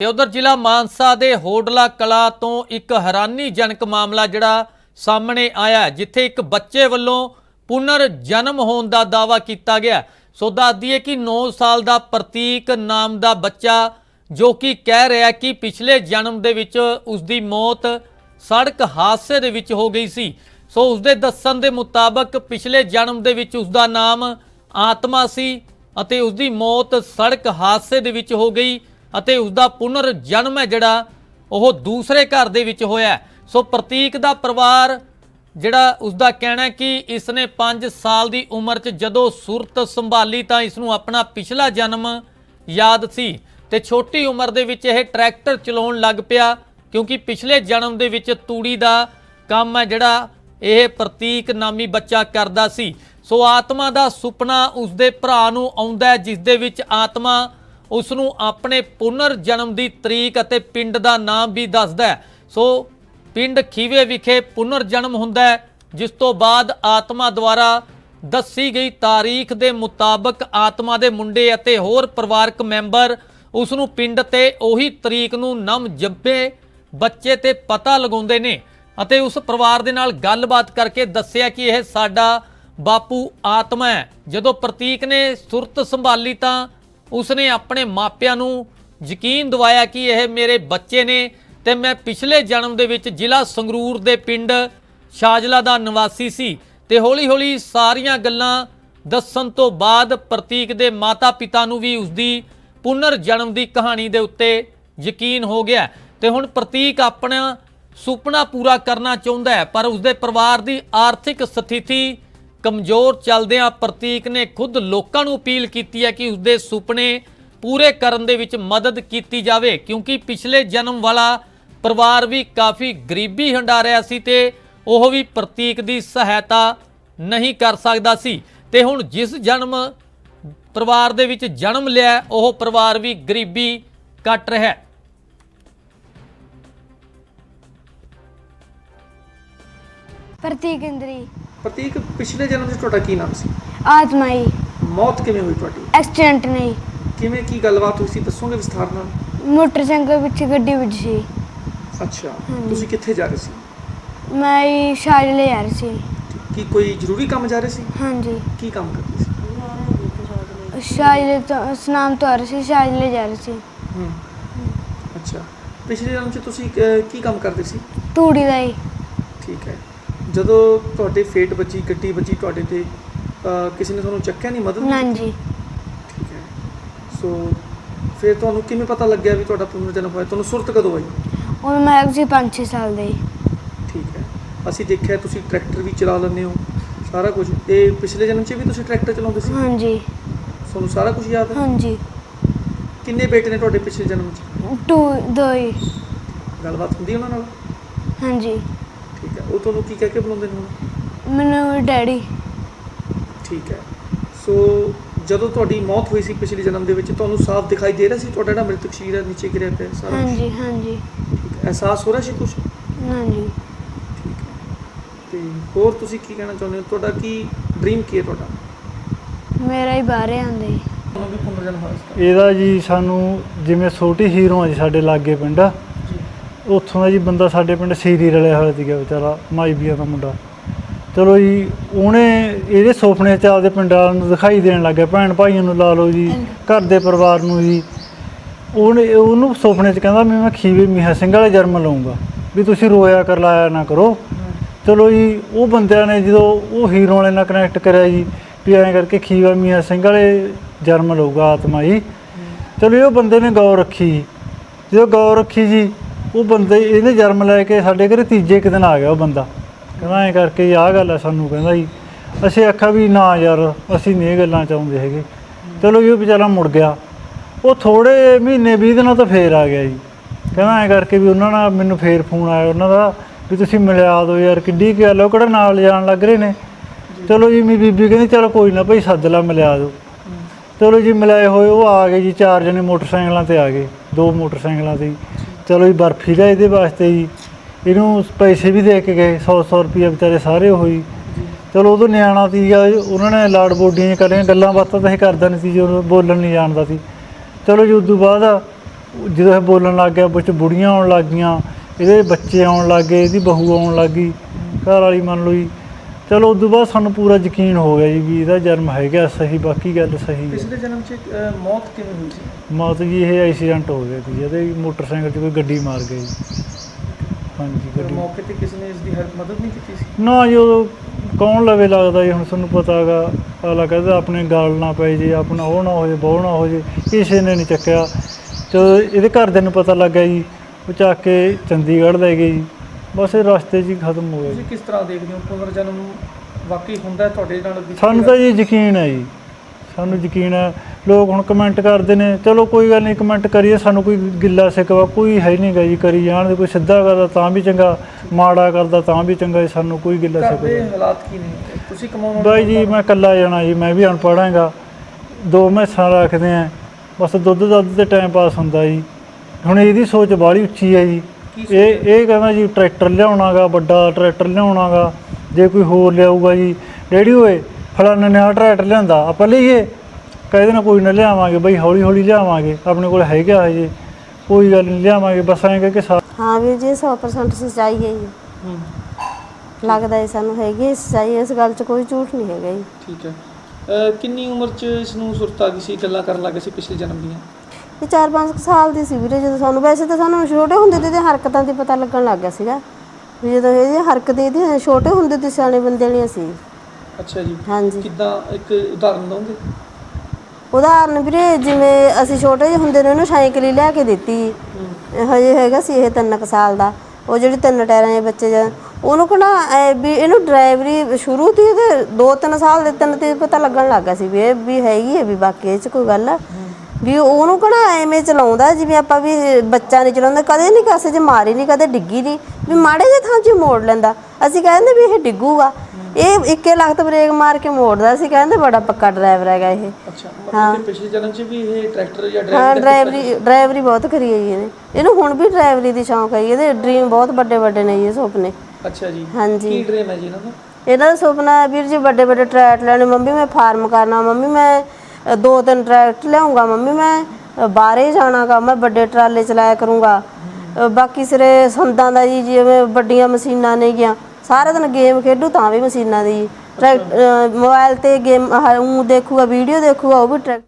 ਤੇ ਉਧਰ ਜ਼ਿਲ੍ਹਾ ਮਾਨਸਾ ਦੇ ਹੋਡਲਾ ਕਲਾ ਤੋਂ ਇੱਕ ਹੈਰਾਨੀਜਨਕ ਮਾਮਲਾ ਜਿਹੜਾ ਸਾਹਮਣੇ ਆਇਆ ਜਿੱਥੇ ਇੱਕ ਬੱਚੇ ਵੱਲੋਂ ਪੁਨਰ ਜਨਮ ਹੋਣ ਦਾ ਦਾਵਾ ਕੀਤਾ ਗਿਆ ਸੋ ਦੱਸ ਦਈਏ ਕਿ 9 ਸਾਲ ਦਾ ਪ੍ਰਤੀਕ ਨਾਮ ਦਾ ਬੱਚਾ ਜੋ ਕਿ ਕਹਿ ਰਿਹਾ ਕਿ ਪਿਛਲੇ ਜਨਮ ਦੇ ਵਿੱਚ ਉਸ ਦੀ ਮੌਤ ਸੜਕ ਹਾਦਸੇ ਦੇ ਵਿੱਚ ਹੋ ਗਈ ਸੀ। ਸੋ ਉਸ ਦੇ ਦੱਸਣ ਦੇ ਮੁਤਾਬਕ ਪਿਛਲੇ ਜਨਮ ਦੇ ਵਿੱਚ ਉਸ ਦਾ ਨਾਮ ਆਤਮਾ ਸੀ ਅਤੇ ਉਸ ਦੀ ਮੌਤ ਸੜਕ ਹਾਦਸੇ ਦੇ ਵਿੱਚ ਹੋ ਗਈ। ਅਤੇ ਉਸ ਦਾ ਪੁਨਰ ਜਨਮ ਹੈ ਜਿਹੜਾ ਉਹ ਦੂਸਰੇ ਘਰ ਦੇ ਵਿੱਚ ਹੋਇਆ ਸੋ ਪ੍ਰਤੀਕ ਦਾ ਪਰਿਵਾਰ ਜਿਹੜਾ ਉਸ ਦਾ ਕਹਿਣਾ ਕਿ ਇਸ ਨੇ 5 ਸਾਲ ਦੀ ਉਮਰ 'ਚ ਜਦੋਂ ਸੁਰਤ ਸੰਭਾਲੀ ਤਾਂ ਇਸ ਨੂੰ ਆਪਣਾ ਪਿਛਲਾ ਜਨਮ ਯਾਦ ਸੀ ਤੇ ਛੋਟੀ ਉਮਰ ਦੇ ਵਿੱਚ ਇਹ ਟਰੈਕਟਰ ਚਲਾਉਣ ਲੱਗ ਪਿਆ ਕਿਉਂਕਿ ਪਿਛਲੇ ਜਨਮ ਦੇ ਵਿੱਚ ਤੂੜੀ ਦਾ ਕੰਮ ਹੈ ਜਿਹੜਾ ਇਹ ਪ੍ਰਤੀਕ ਨਾਮੀ ਬੱਚਾ ਕਰਦਾ ਸੀ। ਸੋ ਆਤਮਾ ਦਾ ਸੁਪਨਾ ਉਸ ਦੇ ਭਰਾ ਨੂੰ ਆਉਂਦਾ ਜਿਸ ਦੇ ਵਿੱਚ ਆਤਮਾ ਉਸ ਨੂੰ ਆਪਣੇ ਪੁਨਰ ਜਨਮ ਦੀ ਤਰੀਕ ਅਤੇ ਪਿੰਡ ਦਾ ਨਾਮ ਵੀ ਦੱਸਦਾ ਸੋ ਪਿੰਡ ਖੀਵੇ ਵਿਖੇ ਪੁਨਰ ਜਨਮ ਹੁੰਦਾ ਹੈ, ਜਿਸ ਤੋਂ ਬਾਅਦ ਆਤਮਾ ਦੁਆਰਾ ਦੱਸੀ ਗਈ ਤਾਰੀਖ ਦੇ ਮੁਤਾਬਕ ਆਤਮਾ ਦੇ ਮੁੰਡੇ ਅਤੇ ਹੋਰ ਪਰਿਵਾਰਕ ਮੈਂਬਰ ਉਸ ਨੂੰ ਪਿੰਡ ਤੇ ਉਹੀ ਤਰੀਕ ਨੂੰ ਨਮ ਜੰਪੇ ਬੱਚੇ ਤੇ ਪਤਾ ਲਗਾਉਂਦੇ ਨੇ ਅਤੇ ਉਸ ਪਰਿਵਾਰ ਦੇ ਨਾਲ ਗੱਲਬਾਤ ਕਰਕੇ ਦੱਸਿਆ ਕਿ ਇਹ ਸਾਡਾ ਬਾਪੂ ਆਤਮਾ ਹੈ। ਜਦੋਂ ਪ੍ਰਤੀਕ ਨੇ ਸੁਰਤ ਸੰਭਾਲੀ ਤਾਂ ਉਸਨੇ ਆਪਣੇ ਮਾਪਿਆਂ ਨੂੰ ਯਕੀਨ ਦਿਵਾਇਆ ਕਿ ਇਹ ਮੇਰੇ ਬੱਚੇ ਨੇ ਤੇ ਮੈਂ ਪਿਛਲੇ ਜਨਮ ਦੇ ਵਿੱਚ ਜ਼ਿਲ੍ਹਾ ਸੰਗਰੂਰ ਦੇ ਪਿੰਡ ਸ਼ਾਜਲਾ ਦਾ ਨਿਵਾਸੀ ਸੀ ਤੇ ਹੌਲੀ-ਹੌਲੀ ਸਾਰੀਆਂ ਗੱਲਾਂ ਦੱਸਣ ਤੋਂ ਬਾਅਦ ਪ੍ਰਤੀਕ ਦੇ ਮਾਤਾ-ਪਿਤਾ ਨੂੰ ਵੀ ਉਸਦੀ ਪੁਨਰ ਜਨਮ ਦੀ ਕਹਾਣੀ ਦੇ ਉੱਤੇ ਯਕੀਨ ਹੋ ਗਿਆ। ਤੇ ਹੁਣ ਪ੍ਰਤੀਕ ਆਪਣਾ ਸੁਪਨਾ ਪੂਰਾ ਕਰਨਾ ਚਾਹੁੰਦਾ ਹੈ, ਪਰ ਉਸਦੇ ਪਰਿਵਾਰ ਦੀ ਆਰਥਿਕ ਸਥਿਤੀ ਕਮਜ਼ੋਰ ਚੱਲਦਿਆਂ ਪ੍ਰਤੀਕ ਨੇ ਖੁਦ ਲੋਕਾਂ ਨੂੰ ਅਪੀਲ ਕੀਤੀ ਹੈ ਕਿ ਉਸਦੇ ਸੁਪਨੇ ਪੂਰੇ ਕਰਨ ਦੇ ਵਿੱਚ ਮਦਦ ਕੀਤੀ ਜਾਵੇ, ਕਿਉਂਕਿ ਪਿਛਲੇ ਜਨਮ ਵਾਲਾ ਪਰਿਵਾਰ ਵੀ ਕਾਫੀ ਗਰੀਬੀ ਹੰਡਾਰਿਆ ਸੀ ਤੇ ਉਹ ਵੀ ਪ੍ਰਤੀਕ ਦੀ ਸਹਾਇਤਾ ਨਹੀਂ ਕਰ ਸਕਦਾ ਸੀ। ਤੇ ਹੁਣ ਜਿਸ ਜਨਮ ਪਰਿਵਾਰ ਦੇ ਵਿੱਚ ਜਨਮ ਲਿਆ, ਉਹ ਪਰਿਵਾਰ ਵੀ ਗਰੀਬੀ ਕੱਟ ਰਿਹਾ ਹੈ। ਪ੍ਰਤੀਕ ਇੰਦਰੀ ਪ੍ਰਤੀਕ ਪਿਛਲੇ ਜਨਮ 'ਚ ਤੁਹਾਡਾ ਕੀ ਨਾਮ ਸੀ? ਆਤਮਾਈ ਮੌਤ ਕਿਵੇਂ ਹੋਈ ਤੁਹਾਡੀ? ਐਕਸੀਡੈਂਟ ਨਹੀਂ ਕਿਵੇਂ ਕੀ ਗੱਲਬਾਤ ਹੋਈ ਸੀ? ਦੱਸੋਗੇ ਵਿਸਥਾਰ ਨਾਲ? ਮੋਟਰਸਾਈਕਲ ਵਿੱਚ ਗੱਡੀ ਵਿੱਚ ਸੀ। ਅੱਛਾ। ਤੁਸੀਂ ਕਿੱਥੇ ਜਾ ਰਹੇ ਸੀ? ਮੈਂ ਹੀ ਸ਼ਾਇਦ ਲੈ ਜਾ ਰਹੀ ਸੀ। ਕੀ ਕੋਈ ਜ਼ਰੂਰੀ ਕੰਮ ਜਾ ਰਹੇ ਸੀ? ਹਾਂਜੀ। ਕੀ ਕੰਮ ਕਰਦੇ ਸੀ? ਸ਼ਾਇਦ ਤੋਂ ਸਨਾਮ ਤੋਂ ਆ ਰਹੀ ਸੀ ਸ਼ਾਇਦ ਲੈ ਜਾ ਰਹੀ ਸੀ। ਹੂੰ। ਅੱਛਾ। ਪਿਛਲੇ ਜਨਮ 'ਚ ਤੁਸੀਂ ਅਹ, ਕੀ ਕੰਮ ਕਰਦੇ ਸੀ? ਤੂੜੀ ਦਾ ਹੀ ਠੀਕ ਹੈ। ਜਦੋਂ ਤੁਹਾਡੇ ਫੇਟ ਵੱਜੀ ਗੱਡੀ ਵੱਜੀ ਤੁਹਾਡੇ ਤੇ ਅਹ, ਕਿਸੇ ਨੇ ਤੁਹਾਨੂੰ ਚੱਕਿਆ ਨਹੀਂ ਮਦਦ? ਨਹੀਂ ਨਾਂਜੀ ਠੀਕ ਹੈ। ਸੋ ਫਿਰ ਤੁਹਾਨੂੰ ਕਿਵੇਂ ਪਤਾ ਲੱਗਿਆ ਵੀ ਤੁਹਾਡਾ ਪੁਨਰ ਜਨਮ ਹੋਇਆ? ਤੁਹਾਨੂੰ ਸੁਰਤ ਕਦੋਂ ਆਈ? ਉਹ ਮੈਂ ਸੀ 5-6 ਸਾਲ ਦੇ। ਠੀਕ ਹੈ। ਅਸੀਂ ਦੇਖਿਆ ਤੁਸੀਂ ਟਰੈਕਟਰ ਵੀ ਚਲਾ ਲੈਂਦੇ ਹੋ ਸਾਰਾ ਕੁਝ। ਤੇ ਪਿਛਲੇ ਜਨਮ 'ਚ ਵੀ ਤੁਸੀਂ ਟਰੈਕਟਰ ਚਲਾਉਂਦੇ ਸੀ? ਹਾਂਜੀ। ਤੁਹਾਨੂੰ ਸਾਰਾ ਕੁਝ ਯਾਦ ਹੈ? ਹਾਂਜੀ। ਕਿੰਨੇ ਬੇਟੇ ਨੇ ਤੁਹਾਡੇ ਪਿਛਲੇ ਜਨਮ 'ਚ? ਟੂ ਦੋ ਹੀ। ਗੱਲਬਾਤ ਹੁੰਦੀ ਉਹਨਾਂ ਨਾਲ? ਹਾਂਜੀ। ਠੀਕ ਹੈ। ਉਹ ਤੁਹਾਨੂੰ ਕੀ ਕਹਿ ਕੇ ਬੁਲਾਉਂਦੇ ਨੇ ਹੁਣ? ਮੈਨੂੰ ਡੈਡੀ। ਠੀਕ ਹੈ। ਸੋ ਜਦੋਂ ਤੁਹਾਡੀ ਮੌਤ ਹੋਈ ਸੀ ਪਿਛਲੇ ਜਨਮ ਦੇ ਵਿੱਚ ਤੁਹਾਨੂੰ ਸਾਫ਼ ਦਿਖਾਈ ਦੇ ਰਿਹਾ ਸੀ ਤੁਹਾਡਾ ਜਿਹੜਾ ਮ੍ਰਿਤਕ ਸ਼ਰੀਰ ਹੈ ਨੀਚੇ ਗਿਰਿਆ ਪਿਆ ਸਾਰਾ ਕੁਛ? ਹਾਂਜੀ ਹਾਂਜੀ। ਠੀਕ ਹੈ। ਅਹਿਸਾਸ ਹੋ ਰਿਹਾ ਸੀ ਕੁਝ ਹਾਂਜੀ। ਠੀਕ ਹੈ। ਤੇ ਹੋਰ ਤੁਸੀਂ ਕੀ ਕਹਿਣਾ ਚਾਹੁੰਦੇ ਹੋ? ਤੁਹਾਡਾ ਕੀ ਡ੍ਰੀਮ ਕੀ ਹੈ ਤੁਹਾਡਾ? ਮੇਰਾ ਹੀ ਬਾਹਰੇ ਆਂਦੇ ਤੁਹਾਨੂੰ ਵੀ ਪੁਨਰ ਜਨਮ ਹੋਇਆ ਸੀ। ਇਹਦਾ ਜੀ ਸਾਨੂੰ ਜਿਵੇਂ ਛੋਟੀ ਹੀਰੋ ਆ ਜੀ ਸਾਡੇ ਲਾਗੇ ਪਿੰਡ ਉੱਥੋਂ ਦਾ ਜੀ ਬੰਦਾ ਸਾਡੇ ਪਿੰਡ ਸੀਰੀ ਰਲਿਆ ਹੋਇਆ ਸੀਗਾ ਵਿਚਾਰਾ ਮਾਈ ਮਾਈਬੀਆ ਦਾ ਮੁੰਡਾ। ਚਲੋ ਜੀ ਉਹਨੇ ਇਹਦੇ ਸੁਪਨੇ ਚ ਆਪਦੇ ਪਿੰਡਾਂ ਨੂੰ ਦਿਖਾਈ ਦੇਣ ਲੱਗ ਗਿਆ ਭੈਣ ਭਾਈਆਂ ਨੂੰ ਲਾ ਲਓ ਜੀ ਘਰ ਦੇ ਪਰਿਵਾਰ ਨੂੰ ਜੀ। ਉਹਨੇ ਉਹਨੂੰ ਸੁਪਨੇ ਚ ਕਹਿੰਦਾ ਵੀ ਮੈਂ ਖੀਵੇ ਮੀਹਾ ਸਿੰਘ ਵਾਲੇ ਜਨਮ ਲਊਂਗਾ ਵੀ ਤੁਸੀਂ ਰੋਇਆ ਕਰ ਲਾਇਆ ਨਾ ਕਰੋ। ਚਲੋ ਜੀ ਉਹ ਬੰਦਿਆਂ ਨੇ ਜਦੋਂ ਉਹ ਹੀਰੋ ਵਾਲੇ ਨਾਲ ਕਨੈਕਟ ਕਰਿਆ ਜੀ ਵੀ ਐਂ ਕਰਕੇ ਖੀਵਾ ਮੀਆਂ ਸਿੰਘ ਵਾਲੇ ਜਨਮ ਲਊਗਾ ਆਤਮਾ ਜੀ। ਚਲੋ ਜੀ, ਉਹ ਬੰਦੇ ਨੇ ਗੌਰ ਰੱਖੀ। ਜੀ। ਜਦੋਂ ਗੌਰ ਰੱਖੀ ਜੀ ਉਹ ਬੰਦੇ ਇਹਨੇ ਜਨਮ ਲੈ ਕੇ ਸਾਡੇ ਘਰੇ ਤੀਜੇ ਕੁ ਦਿਨ ਆ ਗਿਆ ਉਹ ਬੰਦਾ। ਕਹਿੰਦਾ ਐਂ ਕਰਕੇ ਆਹ ਗੱਲ ਹੈ ਸਾਨੂੰ ਕਹਿੰਦਾ ਜੀ ਅਸੀਂ ਆਖਿਆ ਵੀ ਨਾ ਯਾਰ ਅਸੀਂ ਨਹੀਂ ਇਹ ਗੱਲਾਂ ਚਾਹੁੰਦੇ ਹੈਗੇ। ਚਲੋ ਜੀ ਉਹ ਵਿਚਾਰਾ ਮੁੜ ਗਿਆ। ਉਹ ਥੋੜੇ ਮਹੀਨੇ 20 ਦਿਨਾਂ ਤੋਂ ਫੇਰ ਆ ਗਿਆ ਜੀ। ਕਹਿੰਦਾ ਐਂ ਕਰਕੇ ਵੀ ਉਹਨਾਂ ਨਾਲ ਮੈਨੂੰ ਫੇਰ ਫੋਨ ਆਇਆ ਉਹਨਾਂ ਦਾ ਵੀ ਤੁਸੀਂ ਮਿਲਿਆ ਦਿਓ ਯਾਰ ਕਿੱਡੀ ਕੁ ਗੱਲ ਆ, ਉਹ ਕਿਹੜਾ ਨਾਲ ਜਾਣ ਲੱਗ ਰਹੇ ਨੇ। ਚਲੋ ਜੀ ਮੀ ਬੀਬੀ ਕਹਿੰਦੀ ਚਲੋ ਕੋਈ ਨਾ ਭਾਈ ਸੱਦ ਲਾ ਮਿਲਿਆ ਦਿਓ ਚਲੋ ਜੀ ਮਿਲਾਏ ਹੋਏ ਉਹ ਆ ਗਏ ਜੀ ਚਾਰ ਜਣੇ ਮੋਟਰਸਾਈਕਲਾਂ ਤੇ ਆ ਗਏ ਦੋ ਮੋਟਰਸਾਈਕਲਾਂ ਤੇ। ਜੀ। ਚਲੋ ਜੀ, ਬਰਫੀ ਦਾ ਇਹਦੇ ਵਾਸਤੇ ਜੀ। ਇਹਨੂੰ ਪੈਸੇ ਵੀ ਦੇ ਕੇ ਗਏ 100 100 ਰੁਪਏ ਵਿਚਾਰੇ ਸਾਰੇ ਹੋਈ ਚਲੋ, ਉਦੋਂ ਨਿਆਣਾ ਸੀਗਾ, ਉਹਨਾਂ ਨੇ ਲਾੜ ਬੋਡੀਆਂ ਕਰੀਆਂ, ਗੱਲਾਂ ਬਾਤਾਂ ਤਾਂ ਇਹ ਕਰਦਾ ਨਹੀਂ ਸੀ ਜਦੋਂ ਬੋਲਣ ਨਹੀਂ ਜਾਣਦਾ ਸੀ। ਚਲੋ ਜੀ, ਉਦੋਂ ਬਾਅਦ ਜਦੋਂ ਇਹ ਬੋਲਣ ਲੱਗ ਗਿਆ, ਵਿੱਚ ਬੁੜੀਆਂ ਆਉਣ ਲੱਗ ਗਈਆਂ, ਇਹਦੇ ਬੱਚੇ ਆਉਣ ਲੱਗ ਗਏ, ਇਹਦੀ ਬਹੂ ਆਉਣ ਲੱਗ ਗਈ, ਘਰ ਵਾਲੀ ਮੰਨ ਲਓ ਜੀ। ਚਲੋ ਉਦੋਂ ਬਾਅਦ ਸਾਨੂੰ ਪੂਰਾ ਯਕੀਨ ਹੋ ਗਿਆ ਜੀ ਵੀ ਇਹਦਾ ਜਨਮ ਹੈਗਾ ਸਹੀ ਬਾਕੀ ਗੱਲ ਸਹੀ ਹੈ। ਪਿਛਲੇ ਜਨਮ 'ਚ ਅਹ, ਮੌਤ ਕਿਵੇਂ ਹੋਈ ਸੀ? ਮੌਤ ਜੀ ਇਹ ਐਕਸੀਡੈਂਟ ਹੋ ਗਿਆ ਸੀ ਇਹਦੇ ਮੋਟਰਸਾਈਕਲ 'ਚ ਕੋਈ ਗੱਡੀ ਮਾਰ ਗਈ। ਹਾਂਜੀ ਗੱਡੀ। ਮੌਕੇ ਤੇ ਕਿਸੇ ਨੇ ਇਸ ਦੀ ਹੈਲਪ ਮਦਦ ਨਹੀਂ ਕੀਤੀ ਸੀ? ਨਾ ਜੀ ਉਦੋਂ ਕੌਣ ਲਵੇ ਲੱਗਦਾ ਜੀ ਹੁਣ ਤੁਹਾਨੂੰ ਪਤਾ ਹੈਗਾ ਅਗਲਾ ਕਹਿੰਦਾ ਆਪਣੇ ਗਾਲ ਨਾ ਪਏ ਜੀ ਆਪਣਾ ਉਹ ਨਾ ਹੋ ਜੇ ਬਹੁ ਨਾ ਹੋ ਜੇ ਕਿਸੇ ਨੇ ਨਹੀਂ ਚੱਕਿਆ। ਜਦੋਂ ਇਹਦੇ ਘਰਦਿਆਂ ਨੂੰ ਪਤਾ ਲੱਗਾ ਜੀ ਉਹ ਚੱਕ ਕੇ ਚੰਡੀਗੜ੍ਹ ਲੈ ਗਏ ਜੀ। ਬਸ ਇਹ ਰਸਤੇ 'ਚ ਹੀ ਖਤਮ ਹੋ ਗਿਆ ਤੁਸੀਂ ਜੀ ਕਿਸ ਤਰ੍ਹਾਂ ਦੇਖਦੇ ਹੋ? ਪੁਨਰ ਜਨਮ ਵਾਕਈ ਹੁੰਦਾ ਹੈ ਤੁਹਾਡੇ ਨਾਲ ਬੀਤੀ ਸਾਨੂੰ ਤਾਂ ਜੀ ਯਕੀਨ ਹੈ ਜੀ। ਸਾਨੂੰ ਯਕੀਨ ਹੈ। ਲੋਕ ਹੁਣ ਕਮੈਂਟ ਕਰਦੇ ਨੇ ਚਲੋ ਕੋਈ ਗੱਲ ਨਹੀਂ ਕਮੈਂਟ ਕਰੀਏ ਸਾਨੂੰ ਕੋਈ ਗਿੱਲਾ ਸਿਕਵਾ ਕੋਈ ਹੈ ਨਹੀਂ ਗਾ ਜੀ ਕਰੀ ਜਾਣ ਦੇ ਕੋਈ ਸਿੱਧਾ ਕਰਦਾ ਤਾਂ ਵੀ ਚੰਗਾ ਮਾੜਾ ਕਰਦਾ ਤਾਂ ਵੀ ਚੰਗਾ ਜੀ ਸਾਨੂੰ ਕੋਈ ਗਿੱਲਾ ਘਰ ਦੇ ਸਿਕਵਾ ਹਾਲਾਤ ਕੀ ਨੇ? ਤੁਸੀਂ ਕਮਾਉਣ ਵਾਲੇ ਬਾਈ ਜੀ ਮੈਂ ਇਕੱਲਾ ਜਾਣਾ ਜੀ ਮੈਂ ਵੀ ਅਨਪੜ੍ਹ ਹੈਗਾ। ਦੋ ਮੈਸਾਂ ਰੱਖਦੇ ਆ। ਬਸ ਦੁੱਧ ਦੁੱਧ ਤੇ ਟਾਈਮ ਪਾਸ ਹੁੰਦਾ ਜੀ। ਹੁਣ ਇਹਦੀ ਸੋਚ ਬਾਹਲੀ ਉੱਚੀ ਹੈ ਜੀ। ਇਹ ਇਹ ਕਹਿੰਦਾ ਜੀ ਟਰੈਕਟਰ ਲਿਆਉਣਾਗਾ ਵੱਡਾ ਟਰੈਕਟਰ ਲਿਆਉਣਾਗਾ ਜੇ ਕੋਈ ਹੋਰ ਲਿਆਊਗਾ ਜੀ। ਡੈਡੀ ਓਏ ਫਲਾਣੇ ਨੇ ਆਹ ਟਰੈਕਟਰ ਲਿਆਂਦਾ ਆਪਾਂ ਲਈਏ? ਕਹਿੰਦੇ ਨਾ ਕੋਈ ਨਾ ਲਿਆਵਾਂਗੇ ਬਈ ਹੌਲੀ ਹੌਲੀ ਲਿਆਵਾਂਗੇ ਆਪਣੇ ਕੋਲ ਹੈਗਾ ਹਜੇ। ਕੋਈ ਗੱਲ ਨਹੀਂ ਲਿਆਵਾਂਗੇ ਬਸ ਐਂ ਕਹਿ ਕੇ ਸਾ ਹਾਂ ਵੀਰ ਜੀ 100% ਸੱਚਾਈ ਹੈ ਜੀ। ਲੱਗਦਾ ਹੈ ਸਾਨੂੰ ਹੈਗੀ ਹੈ ਸੱਚਾਈ ਇਸ ਗੱਲ 'ਚ ਕੋਈ ਝੂਠ ਨਹੀਂ ਹੈਗਾ ਜੀ। ਠੀਕ ਹੈ। ਕਿੰਨੀ ਉਮਰ 'ਚ ਇਸ ਨੂੰ ਸੁਰਤ ਆ ਗਈ ਸੀ ਗੱਲਾਂ ਕਰਨ ਲੱਗੇ ਸੀ ਪਿਛਲੇ ਜਨਮ ਦੀਆਂ? ਇਹ 4-5 ਸਾਲ ਦੀ ਸੀ ਵੀਰੇ ਜਦੋਂ ਸਾਨੂੰ ਵੈਸੇ ਤਾਂ ਸਾਨੂੰ ਛੋਟੇ ਹੁੰਦੇ ਤੇ ਹਰਕਤਾਂ ਦੀ ਪਤਾ ਲੱਗਣ ਲੱਗ ਗਿਆ ਸੀਗਾ ਵੀ ਜਦੋਂ ਇਹਦੀ ਹਰਕਤ ਇਹਦੀ ਛੋਟੇ ਹੁੰਦੇ ਤੇ ਸਿਆਣੇ ਬੰਦੇ ਵਾਲੀਆਂ ਸੀ। ਅੱਛਾ ਜੀ। ਹਾਂਜੀ। ਕਿੱਦਾਂ ਇੱਕ ਉਦਾਹਰਨ ਦਵਾਂਗੇ ਉਦਾਹਰਨ ਵੀਰੇ ਜਿਵੇਂ ਅਸੀਂ ਛੋਟੇ ਜਿਹੇ ਹੁੰਦੇ ਨੇ ਉਹਨੂੰ ਸਾਈਕਲ ਹੀ ਲਿਆ ਕੇ ਦਿੱਤੀ। ਇਹ ਹਜੇ ਹੈਗਾ ਸੀ ਇਹ ਤਿੰਨ ਕੁ ਸਾਲ ਦਾ। ਉਹ ਜਿਹੜੀ ਤਿੰਨ ਟਾਇਰਾਂ ਦੇ ਬੱਚੇ ਜਾਂ ਉਹਨੂੰ ਕਹਣਾ ਵੀ ਇਹਨੂੰ ਡਰਾਈਵਰੀ ਸ਼ੁਰੂ ਤੀ ਇਹਦੇ 2-3 ਸਾਲ ਦੇ ਤਿੰਨ ਤੇ ਪਤਾ ਲੱਗਣ ਲੱਗਾ ਸੀ ਵੀ ਇਹ ਵੀ ਹੈਗੀ ਹੈ ਵੀ ਬਾਕੀ ਇਹ ਚ ਕੋਈ ਗੱਲ ਆ। ਵੀ ਉਹਨੂੰ ਕਹਣਾ ਐਵੇਂ ਚਲਾਉਂਦਾ ਜਿਵੇਂ ਆਪਾਂ ਵੀ ਬੱਚਾ ਨਹੀਂ ਚਲਾਉਂਦਾ ਕਦੇ ਨਹੀਂ ਕਾਸੇ 'ਚ ਮਾਰੀ ਨਹੀਂ ਕਦੇ ਡਿੱਗੀ ਨਹੀਂ ਵੀ ਮਾੜੇ ਜਿਹੇ ਥਾਂ 'ਚ ਹੀ ਮੋੜ ਲੈਂਦਾ। ਅਸੀਂ ਕਹਿੰਦੇ ਵੀ ਇਹ ਡਿੱਗੂਗਾ। ਇਹ ਇੱਕੇ ਲੱਖ ਬ੍ਰੇਕ ਮਾਰ ਕੇ ਮੋੜਦਾ ਸੀ ਕਹਿੰਦੇ ਬੜਾ ਪੱਕਾ ਡਰਾਈਵਰ ਹੈਗਾ ਇਹ। ਅੱਛਾ ਕਿ ਪਿਛਲੇ ਜਨਮ 'ਚ ਵੀ ਇਹ ਟਰੈਕਟਰ ਜਾਂ ਹਾਂ ਡਰਾਈਵਰ ਡਰਾਈਵਰੀ ਡਰਾਈਵਰੀ ਬਹੁਤ ਕਰੀ ਹੈ ਜੀ ਇਹਨੇ। ਇਹਨੂੰ ਹੁਣ ਵੀ ਡਰਾਈਵਰੀ ਦੀ ਸ਼ੌਂਕ ਹੈ ਇਹਦੇ ਡ੍ਰੀਮ ਬਹੁਤ ਵੱਡੇ ਵੱਡੇ ਨੇ ਜੀ ਇਹ ਸੁਪਨੇ। ਅੱਛਾ ਜੀ। ਹਾਂਜੀ। ਕੀ ਡ੍ਰੀਮ ਹੈ ਜੀ ਇਹਨਾਂ ਦਾ? ਇਹਨਾਂ ਦਾ ਸੁਪਨਾ ਹੈ ਵੀਰ ਜੀ ਵੱਡੇ ਵੱਡੇ ਟਰੈਕਟ ਲੈਣੇ ਮੰਮੀ ਮੈਂ ਫਾਰਮ ਕਰਨਾ ਮੰਮੀ ਮੈਂ ਦੋ ਤਿੰਨ ਟਰੈਕਟਰ ਲਿਆਉਂਗਾ ਮੰਮੀ ਮੈਂ ਅ, ਬਾਹਰੇ ਜਾਣਾਗਾ ਮੈਂ ਵੱਡੇ ਟਰਾਲੇ ਚਲਾਇਆ ਕਰੂੰਗਾ ਬਾਕੀ ਸਿਰੇ ਸੰਦਾਂ ਦਾ ਜੀ ਜਿਵੇਂ ਵੱਡੀਆਂ ਮਸ਼ੀਨਾਂ ਨੇ ਗਿਆ ਸਾਰਾ ਦਿਨ ਗੇਮ ਖੇਡੂ ਤਾਂ ਵੀ ਮਸ਼ੀਨਾਂ ਦੀ ਜੀ। ਟਰੈਕ ਅ, ਮੋਬਾਈਲ ਤੇ ਗੇਮ ਉਹ ਦੇਖੂਗਾ ਵੀਡੀਓ ਦੇਖੂਗਾ ਉਹ ਵੀ ਟਰੈਕ